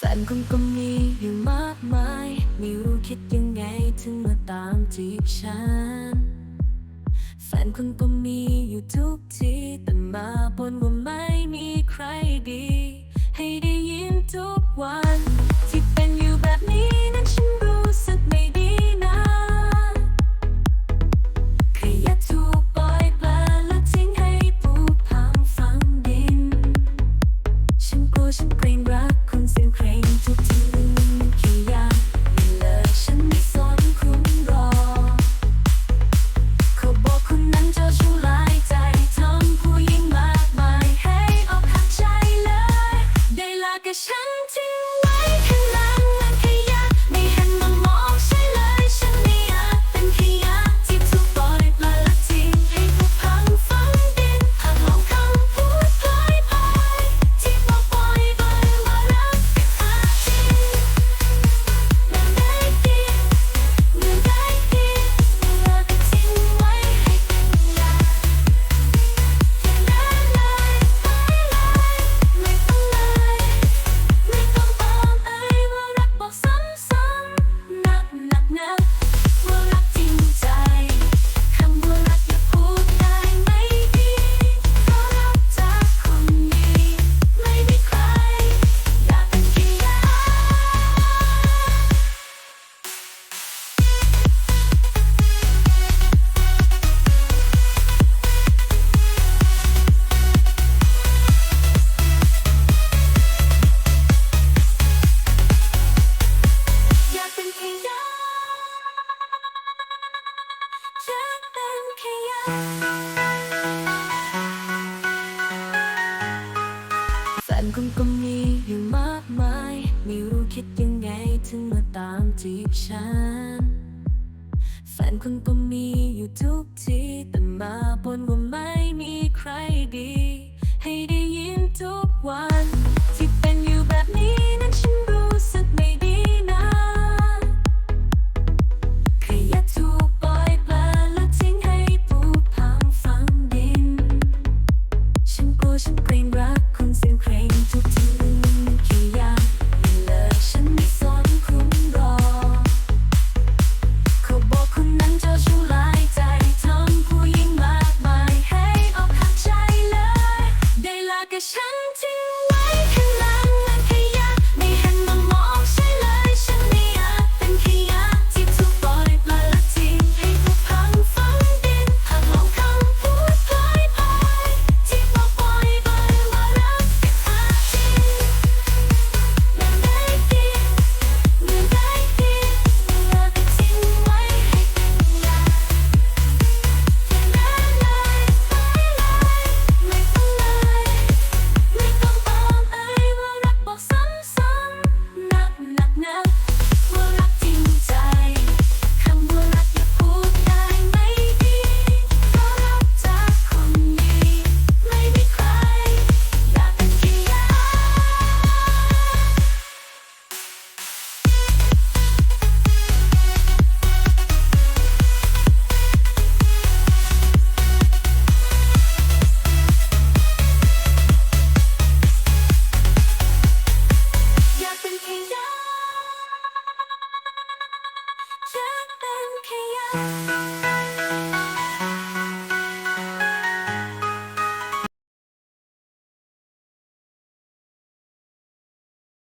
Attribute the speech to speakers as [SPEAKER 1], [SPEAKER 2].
[SPEAKER 1] แฟนคงก็มีอยู่มากมาย ไม่รู้คิดยังไงถึงมาตามจีบฉัน แฟนคงก็มีอยู่ทุกที แฟนคงก็มีอยู่มากมาย ไม่รู้คิดยังไงถึงมาตามจีบฉัน แฟนคงก็มีอยู่ทุกทีแต่มาบนว่าไม่มีใครดี ให้ได้ยินทุกวัน can go.